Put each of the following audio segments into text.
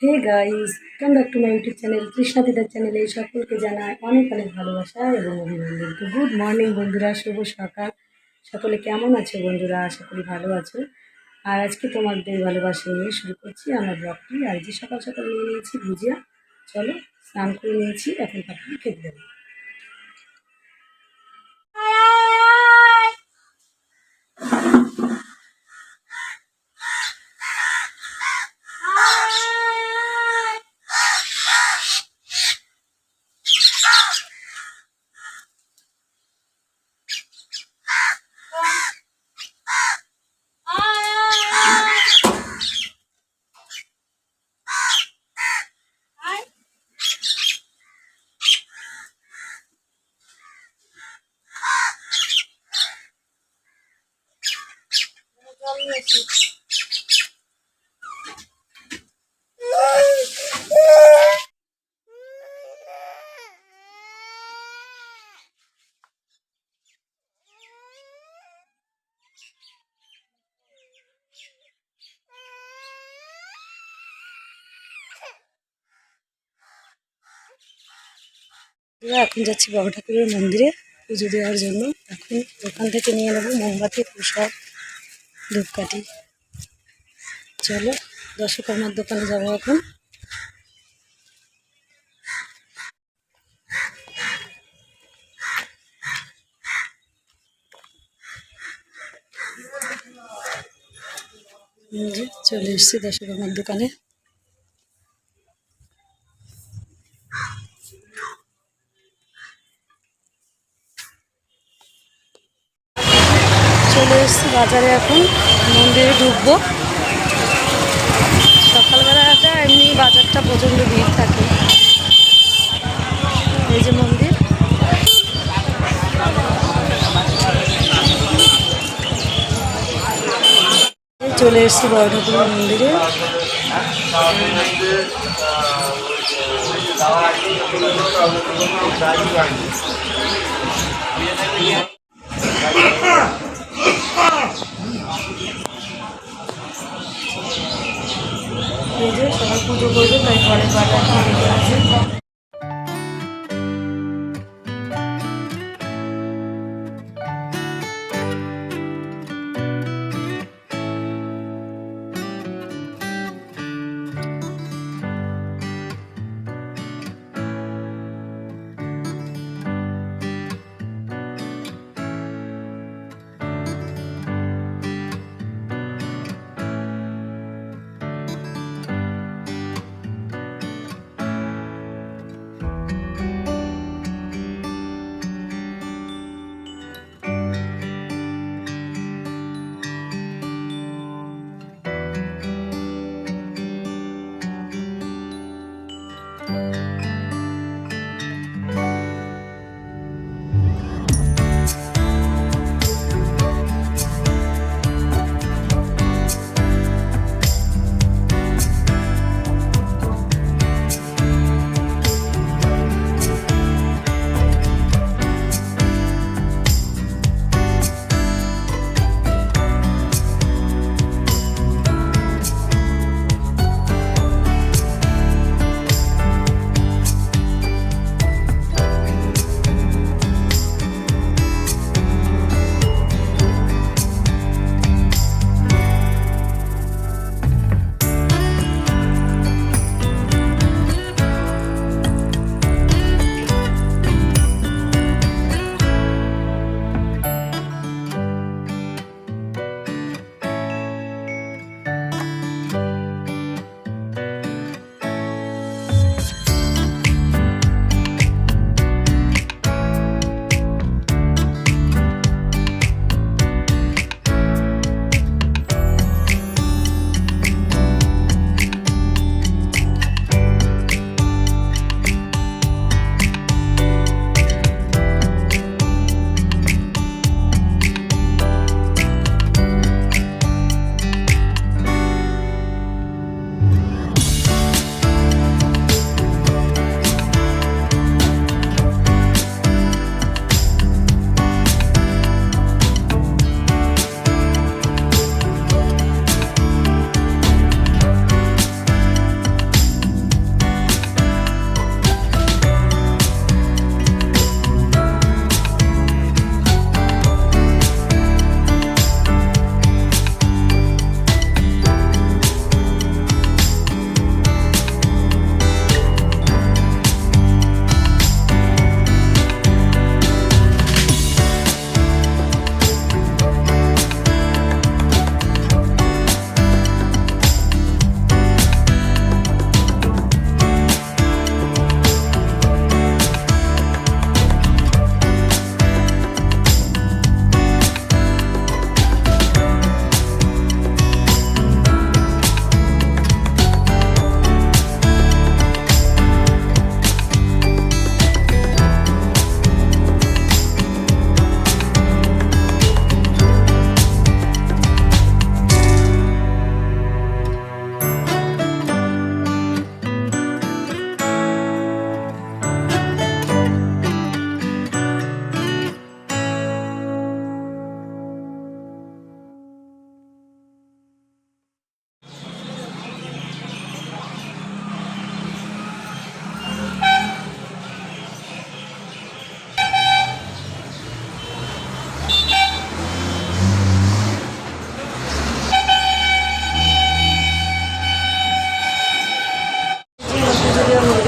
Hey guys come back to my YouTube channel Krishna Didar channel এই সকলকে জানায় অনেক অনেক ভালোবাসা এবং অভিনন্দন। তো গুড মর্নিং বন্ধুরা, শুভ সকাল। সকলে কেমন আছে বন্ধুরা? আশা করি ভালো আছো। আর আজকে তোমাদের ভালোবাসা নিয়ে শুরু করছি আমার ব্লগটি আর যে সকাল সকাল নিয়ে নিয়েছি, ভুজিয়া, চলো স্নান করে নিয়েছি, এখন পাখি খেতে দেবো এখন যাচ্ছি বাবা ঠাকুরের মন্দিরে পুজো দেওয়ার জন্য। এখন দোকান থেকে নিয়ে নেব মোমবাতি, প্রসাদ, ধূপকাঠি। চলো দশকর্মার দোকানে যাব এখন। চলে এসেছি দশকর্মার দোকানে। চলে এসেছি বাজারে এখন, মন্দিরে ঢুকবো। সকালবেলাটা এমনি বাজারটা প্রচণ্ড ভিড় থাকে। এই যে মন্দির। চলে এসেছি বড় ঠাকুরের মন্দিরে।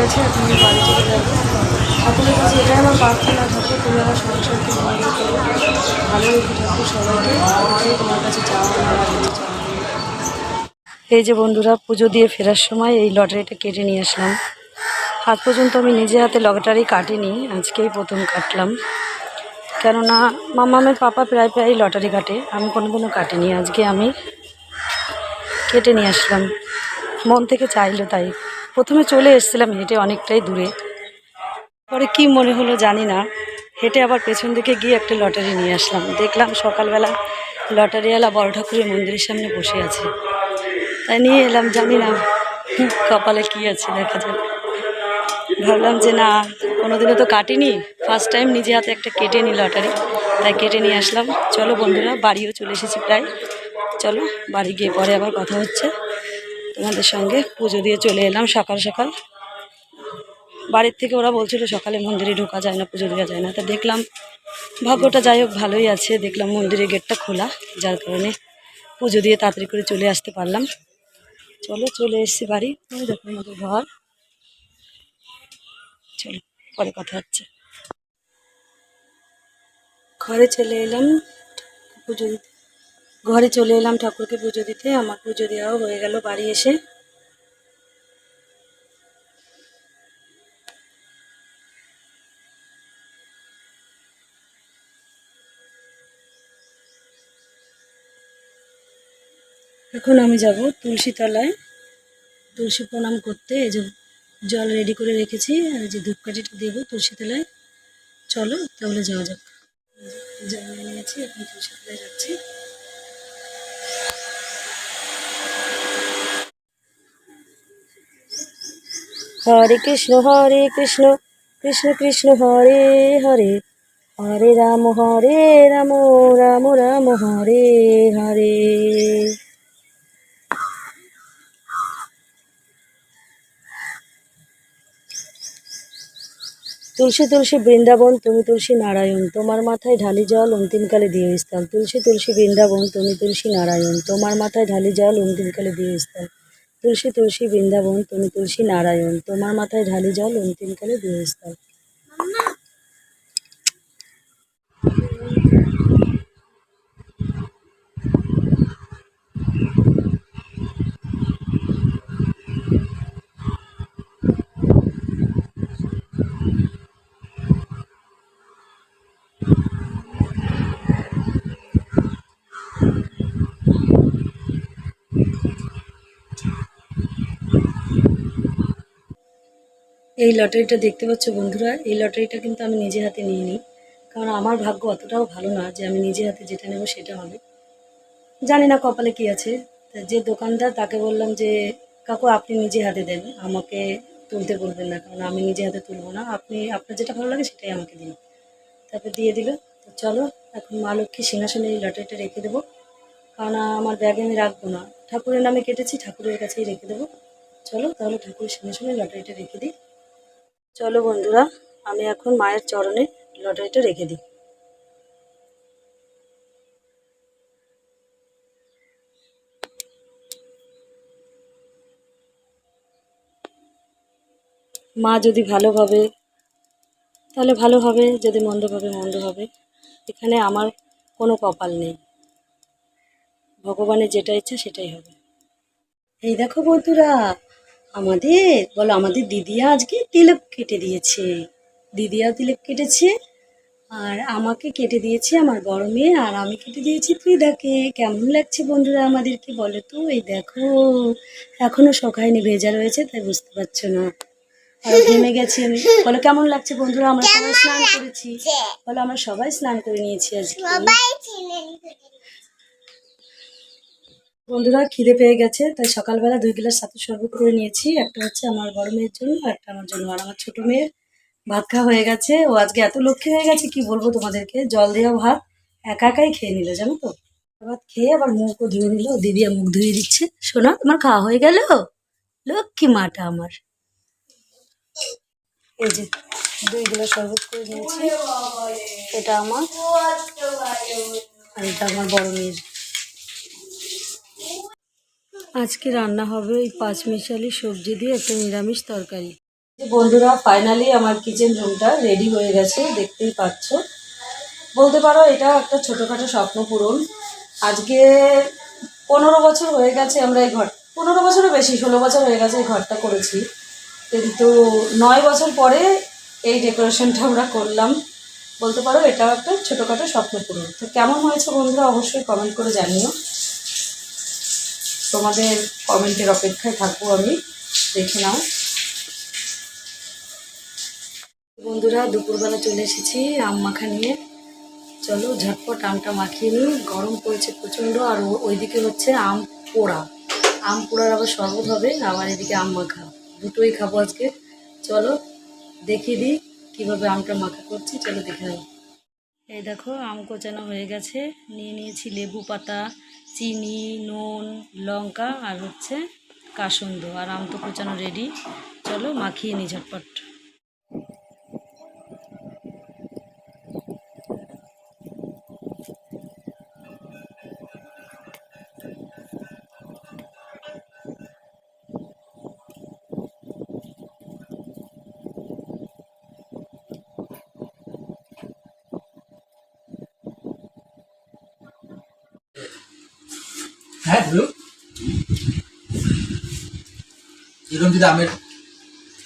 গেছে এখন আমি বাড়ি চলে যাব। ঠাকুরের কাছে এটাই আমার প্রার্থনা, ঠাকুর তুমি আমার সংসারকে মঙ্গল করো ভালো রেখে ঠাকুর সবাইকে এটাই তোমার কাছে চাওয়া আমার কিছু চাওয়া এই যে বন্ধুরা, পুজো দিয়ে ফেরার সময় এই লটারিটা কেটে নিয়ে আসলাম। আজ পর্যন্ত আমি নিজে হাতে লটারি কাটিনি, আজকেই প্রথম কাটলাম। কেননা, মামা মামামের পাপা প্রায় প্রায় লটারি কাটে, আমি কোনোদিনও কাটিনি, আজকে আমি কেটে নিয়ে আসলাম। মন থেকে চাইলো তাই। প্রথমে চলে এসেছিলাম হেঁটে অনেকটাই দূরে। পরে কি মনে হলো জানি না। হেঁটে আবার পেছন দিকে গিয়ে একটা লটারি নিয়ে আসলাম। দেখলাম সকালবেলা লটারিওয়ালা বড় ঠাকুরের মন্দিরের সামনে বসে আছে। তাই নিয়ে এলাম, জানি না কপালে কি আছে দেখা যাক। ভাবলাম যে না, কোনোদিনও তো কাটিনি। ফার্স্ট টাইম নিজে হাতে একটা কেটে নি লটারি। তাই কেটে নিয়ে আসলাম। চলো বন্ধুরা, বাড়িও চলে এসেছি প্রায়। চলো, বাড়ি গিয়ে পরে আবার কথা হচ্ছে। তোমাদের সঙ্গে পুজো দিয়ে চলে এলাম সকাল সকাল। বাড়ির থেকে ওরা বলছিল সকালে মন্দিরে ঢোকা যায় না, পুজো দেওয়া যায় না। তা দেখলাম ভাগ্যটা যাই হোক ভালোই আছে। দেখলাম মন্দিরের গেটটা খোলা, যার কারণে পুজো দিয়ে তাড়াতাড়ি করে চলে আসতে পারলাম। চলো, চলে এসেছি বাড়ি। দেখো আমাদের ঘর। চলো, পরে কথা হচ্ছে। ঘরে চলে এলাম। পুজো দিতে। ঘরে চলে এলাম ঠাকুরকে পুজো দিতে। আমার পুজো দেওয়াও হয়ে গেল বাড়ি এসে। এখন আমি যাব তুলসী তলায় তুলসী প্রণাম করতে। এই যে জল রেডি করে রেখেছি। আর যে ধূপকাঠিটা দেবো তুলসী তলায় চলো তাহলে যাওয়া যাক। জল নিয়ে নিয়েছি এখন তুলসী তলায় যাচ্ছি। হরে কৃষ্ণ হরে কৃষ্ণ কৃষ্ণ কৃষ্ণ, হরে হরে। হরে রাম হরে রাম রাম রাম, হরে হরে। তুলসী তুলসী বৃন্দাবন, তুমি তুলসী নারায়ণ, তোমার মাথায় ঢালি জল অন্তিমকালে দিয়ে স্থল তুলসী তুলসী বৃন্দাবন, তুমি তুলসী নারায়ণ, তোমার মাথায় ঢালি জল অন্তিমকালে দিয়ে স্থল তুলসী তুলসী বৃন্দাবন তুমি তুলসী নারায়ণ তোমার মাথায় ঢালি জল অন্তিমকালে দিয়ে স্থল এই লটারিটা দেখতে পাচ্ছ বন্ধুরা, এই লটারিটা কিন্তু আমি নিজে হাতে নিয়ে নিই কারণ আমার ভাগ্য অতটাও ভালো না যে আমি নিজে হাতে যেটা নেব সেটা হবে। জানি না কপালে কি আছে। যে দোকানদার তাকে বললাম যে, কাকু, আপনি নিজে হাতে দেন। আমাকে তুলতে বলবেন না, কারণ আমি নিজে হাতে তুলবো না। আপনি, আপনার যেটা ভালো লাগে সেটাই আমাকে দিন। তারপর দিয়ে দিল। তো চলো, এখন মা লক্ষ্মী সিংহাসনে এই লটারিটা রেখে দেবো। কারণ আমার ব্যাগে আমি রাখব না। ঠাকুরের নামে কেটেছি, ঠাকুরের কাছেই রেখে দেবো। চলো, তাহলে ঠাকুরের সিংহাসনে লটারিটা রেখে দিই। চলো বন্ধুরা, আমি এখন মায়ের চরণে লটারিটা রেখে দিই। মা যদি ভালোভাবে তাহলে ভালো হবে, যদি মন্দ মন্দভাবে মন্দ হবে। এখানে আমার কোনো কপাল নেই। ভগবানের যেটা ইচ্ছা সেটাই হবে। এই দেখো বন্ধুরা আমাদের? বলো আমাদের দিদিয়া আজকে তিলক কেটে দিয়েছে। দিদিয়া তিলক কেটেছে আর আমাকে কেটে দিয়েছে আমার বড় মেয়ে আর আমি কেটে দিয়েছি ত্রিদাকে। কেমন লাগছে বন্ধুরা আমাদেরকে বলো তো? এই দেখো এখনও শোকায়নি ভেজা রয়েছে তাই বুঝতে পারছ না। আর ঘেমে গেছি আমি। বলো কেমন লাগছে বন্ধুরা? আমরা সবাই স্নান করেছি। বলো আমরা সবাই স্নান করে নিয়েছি আজকে। বন্ধুরা খিদে পেয়ে গেছে, তাই সকালবেলা দুই গ্লাস সাথে শরবত করে নিয়েছি। একটা হচ্ছে আমার বড় মেয়ের জন্য একটা আমার জন্য। আর আমার ছোট মেয়ের ভাত খাওয়া হয়ে গেছে। ও আজকে এত লক্ষ্মী হয়ে গেছে, কি বলব তোমাদেরকে? জল দেওয়া ভাত একা একাই খেয়ে নিল, জানো তো? ভাত খেয়ে আবার মুখও ধুয়ে নিল দিদি মুখ ধুয়ে দিচ্ছে। শোনা, তোমার খাওয়া হয়ে গেল? লক্ষ্মী মাটা আমার। এই যে, দুই গ্লাস শরবত করে নিয়েছি। এটা আমার, আর এটা আমার বড় মেয়ের। আজকে রান্না হবে ওই পাঁচমিশালি সবজি দিয়ে একটা নিরামিষ তরকারি। বন্ধুরা ফাইনালি আমার কিচেন রুমটা রেডি হয়ে গেছে, দেখতেই পাচ্ছ। বলতে পারো, এটা একটা ছোটোখাটো স্বপ্ন পূরণ। আজকে পনেরো বছর হয়ে গেছে আমরা এই ঘর পনেরো বছরও বেশি, ষোলো বছর হয়ে গেছে এই ঘরটা করেছি। কিন্তু নয় বছর পরে এই ডেকোরেশনটা আমরা করলাম। বলতে পারো, এটাও একটা ছোটোখাটো স্বপ্ন পূরণ। তো কেমন হয়েছে বন্ধুরা, অবশ্যই কমেন্ট করে জানিও। তোমাদের কমেন্টের অপেক্ষায় থাকব আমি। দেখে নাও। বন্ধুরা, দুপুরবেলা চলে এসেছি আম মাখা নিয়ে। চলো, ঝটপট আমটা মাখিয়ে নিই। গরম পড়েছে প্রচণ্ড, আর ওইদিকে হচ্ছে আম পোড়া। আম পোড়ার আবার শরবত হবে, আবার এদিকে আম মাখা। দুটোই খাব আজকে। চলো, দেখিয়ে দিই কীভাবে আমটা মাখা করছি। চলো, দেখে নাও। এই দেখো, আম কোচানো হয়ে গেছে। নিয়ে নিয়েছি লেবু পাতা চিনি, নুন, লঙ্কা আর হচ্ছে কাসুন্দ। আর আম তো কুচানো রেডি চলো মাখিয়ে নিই ঝটপট। হ্যাঁ বলুন। এরকম যদি আমের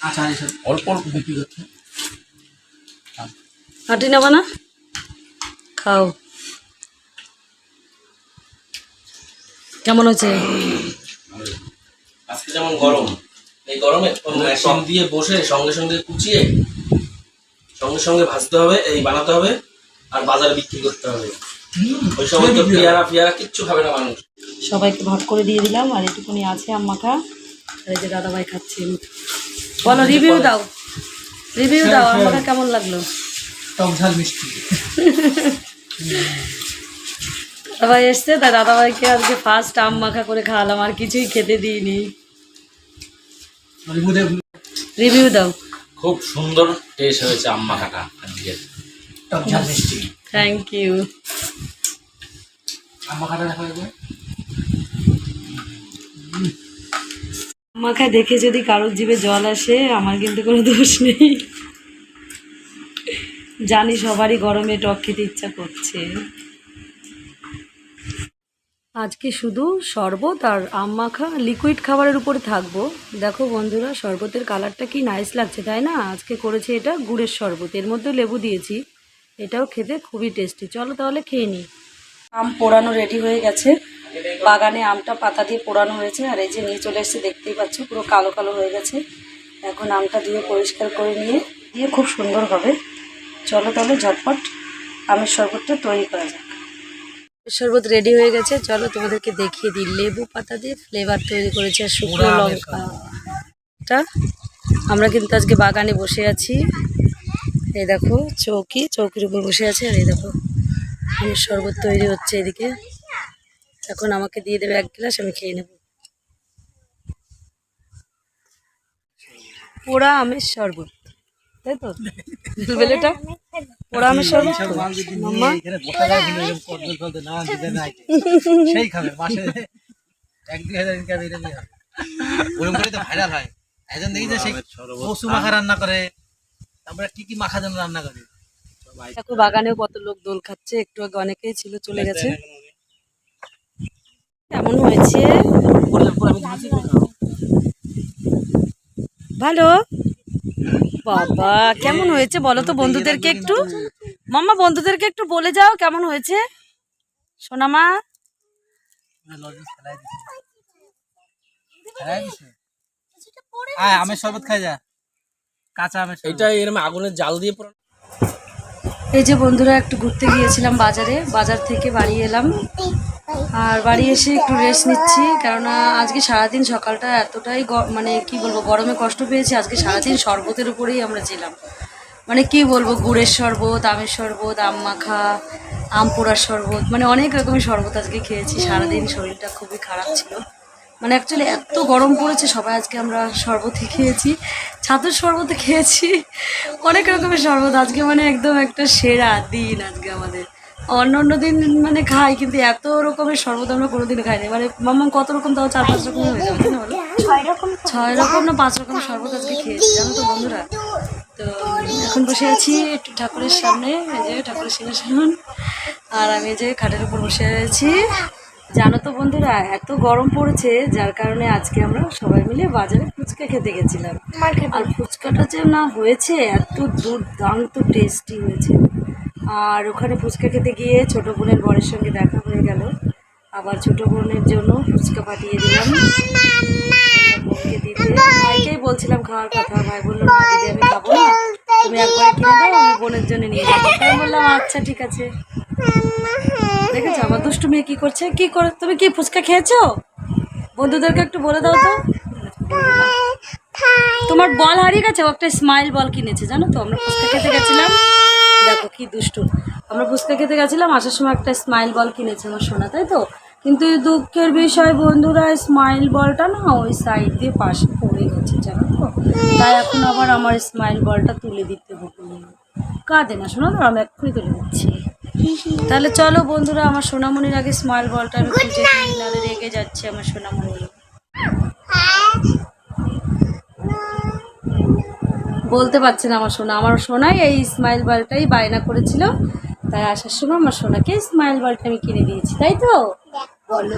আচার এসব অল্প অল্প বিক্রি করছে হাঁটি নেবা না? খাও। কেমন হচ্ছে আজকে যেমন গরম এই গরমে মেশিন দিয়ে বসে সঙ্গে সঙ্গে কুচিয়ে সঙ্গে সঙ্গে ভাজতে হবে এই বানাতে হবে আর বাজারে বিক্রি করতে হবে। ওই সময় তো পেয়ারা পেয়ারা কিচ্ছু খাবে না মানুষ। সবাইকে ভাগ করে দিয়ে দিলাম আর এটুকুনি আছে আম্মাখা। আর এই যে দাদাভাই খাচ্ছে। বলো রিভিউ দাও। রিভিউ দাও আম্মাখা কেমন লাগল? টক ঝাল মিষ্টি। দাদাভাই এসছে তাই দাদাভাইকে আজকে ফার্স্ট আম মাখা করে খাওয়ালাম আর কিছুই খেতে দিইনি। রিভিউ দাও। খুব সুন্দর টেস্ট হয়েছে আম মাখাটা আজকে। টক ঝাল মিষ্টি। থ্যাংক ইউ আম্মা কাটা দেখা মাখা দেখে যদি কারোর জীবে জল আসে, আমার কিন্তু কোনো দোষ নেই। জানি সবারই গরমে টক খেতে ইচ্ছা করছে। আজকে শুধু শরবত আর আম মাখা লিকুইড খাবারের উপরে থাকব। দেখো বন্ধুরা, শরবতের কালারটা কি নাইস লাগছে, তাই না? আজকে করেছি এটা গুড়ের শরবত, এর মধ্যে লেবু দিয়েছি। এটাও খেতে খুবই টেস্টি চলো তাহলে খেয়ে নিই আম পোড়ানো রেডি হয়ে গেছে। বাগানে আমটা পাতা দিয়ে পোড়ানো হয়েছে আর এই যে নিয়ে চলে এসেছে দেখতেই পাচ্ছ পুরো কালো কালো হয়ে গেছে। এখন আমটা ধুয়ে পরিষ্কার করে নিয়ে দিয়ে খুব সুন্দর হবে। চলো তাহলে ঝটপট আমের শরবতটা তৈরি করা যাক। শরবত রেডি হয়ে গেছে। চলো তোমাদেরকে দেখিয়ে দিই। লেবু পাতা দিয়ে ফ্লেভার তৈরি করেছে আর শুকনো লঙ্কা। টা আমরা কিন্তু আজকে বাগানে বসে আছি। এই দেখো চৌকি চৌকির উপর বসে আছে। আর এই দেখো আমের শরবত তৈরি হচ্ছে এদিকে। এখন আমাকে দিয়ে দেবে এক গ্লাস আমি খেয়ে নেব। পোড়া আমের শরবত তাই তো? বেলেটা পোড়া আমের শরবত? মাম্মা সেই খাবে মাসে এক দুই হাজার ইনকাম এরকমই ওরকম করে তো ভাইরাল হয় একজন দেখি যে সেই কচু মাখা রান্না করে তারপরে কি কি মাখা যেন রান্না করে বাগানেও কত লোক দোল খাচ্ছে একটু আগে অনেকেই ছিল চলে গেছে। কেমন হয়েছে? ভালো? বাবা কেমন হয়েছে বলো তো বন্ধুদেরকে একটু? মাম্মা বন্ধুদেরকে একটু বলে যাও কেমন হয়েছে? সোনামা? আমের শরবত খাই যা। কাঁচা আমের শরবত। এটা এরকম আগুনের জাল দিয়ে এই যে বন্ধুরা, একটু ঘুরতে গিয়েছিলাম বাজারে। বাজার থেকে বাড়ি এলাম। আর বাড়ি এসে একটু রেস্ট নিচ্ছি, কেননা আজকে সারাদিন সকালটা এতটাই মানে কি বলব, গরমে কষ্ট পেয়েছি। আজকে সারাদিন শরবতের উপরেই আমরা ছিলাম। মানে কি বলব, গুড়ের শরবত, আমের শরবত, আম মাখা, আম পোড়ার শরবত মানে অনেক রকমের শরবত আজকে খেয়েছি। সারাদিন শরীরটা খুবই খারাপ ছিল। মানে অ্যাকচুয়ালি এত গরম পড়েছে, সবাই আজকে আমরা শরবতে খেয়েছি। ছাতুর শরবত খেয়েছি, অনেক রকমের শরবত। আজকে মানে একদম একটা সেরা দিন আজকে আমাদের। অন্য অন্য দিন মানে খাই, কিন্তু এত রকমের শরবত আমরা কোনোদিন খাইনি। মানে মাম্মা কত রকম তাও চার পাঁচ রকমের হয়ে যাবে না বলো? ছয় রকম না পাঁচ রকম শরবত আজকে খেয়েছি, জানো তো বন্ধুরা? তো এখন বসে আছি একটু ঠাকুরের সামনে, এই যে ঠাকুরের সিংহাসন। আর আমি যে খাটের উপর বসে আছি। জানো তো বন্ধুরা এত গরম পড়েছে যার কারণে আজকে আমরা সবাই মিলে বাজারে ফুচকা খেতে গেছিলাম। আর ফুচকাটা যে না হয়েছে এত দুর্দান্ত টেস্টি হয়েছে। আর ওখানে ফুচকা খেতে গিয়ে ছোটো বোনের বরের সঙ্গে দেখা হয়ে গেল। আবার ছোটো বোনের জন্য ফুচকা পাঠিয়ে দিলাম। বোনকে দিতে। ভাইকেই বলছিলাম খাওয়ার কথা। ভাই বলল না দিদি আমি খাব না। তুমি একবার কিনে দাও আমি বোনের জন্য নিয়ে যাব। বললাম আচ্ছা ঠিক আছে। দেখেছ? আমার দুষ্টু মেয়ে কি করছে? কি করে? তুমি কি ফুচকা খেয়েছো? বন্ধুদেরকে একটু বলে দাও তো। তোমার বল হারিয়ে গেছে? ও একটা স্মাইল বল কিনেছে জানো তো? আমরা ফুচকা খেতে গেছিলাম। দেখো কি দুষ্টু। আমরা ফুচকা খেতে গেছিলাম আসার সময় একটা স্মাইল বল কিনেছে আমার সোনা তাই তো? কিন্তু এই দুঃখের বিষয় বন্ধুরা স্মাইল বলটা না ওই সাইড দিয়ে পাশে পড়ে গেছে জানো তো? তাই এখন আবার আমার স্মাইল বলটা তুলে দিতে হবে। কাঁদে না শোনা তো? আমি এক্ষুনি তুলে দিচ্ছি। তাহলে চলো বন্ধুরা আমার সোনামণির আগে স্মাইল বলটা আমি খুঁজে নাহলে রেগে যাচ্ছে আমার সোনামণি। বলতে পারছি না আমার সোনা আমার সোনাই এই স্মাইল বলটাই বায়না করেছিল। তাই আসার সময় আমার সোনাকে স্মাইল বলটা আমি কিনে দিয়েছি তাই তো? বলো।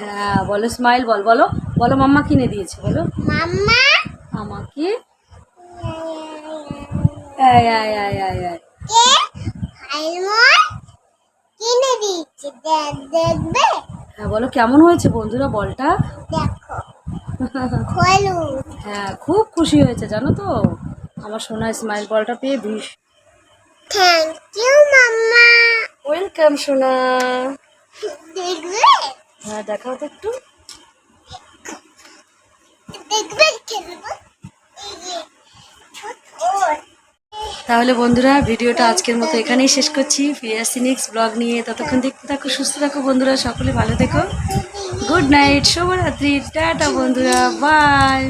হ্যাঁ বলো স্মাইল বল বলো। বলো মাম্মা কিনে দিয়েছে বলো। মাম্মা? আমাকে? আয় আয় আয় আয় আয় কে? ভাই কিনে দেখ দেখবে? হ্যাঁ বলো কেমন হয়েছে বন্ধুরা বলটা? দেখো। খোলু হ্যাঁ খুব খুশি হয়েছে জানো তো? আমার সোনা স্মাইল বলটা পেয়ে ভীষ থ্যাংক ইউ মাম্মা। ওয়েলকাম সোনা। দেখবে? হ্যাঁ দেখাও তো একটু। দেখবে খেলব? ছোট তাহলে বন্ধুরা, ভিডিওটা আজকের মতো এখানেই শেষ করছি। ফিরে আসছি নেক্সট ব্লগ নিয়ে। ততক্ষণ দেখতে থাকো, সুস্থ থাকো বন্ধুরা, সকলে ভালো থেকো। গুড নাইট শুভরাত্রি, টাটা বন্ধুরা বাই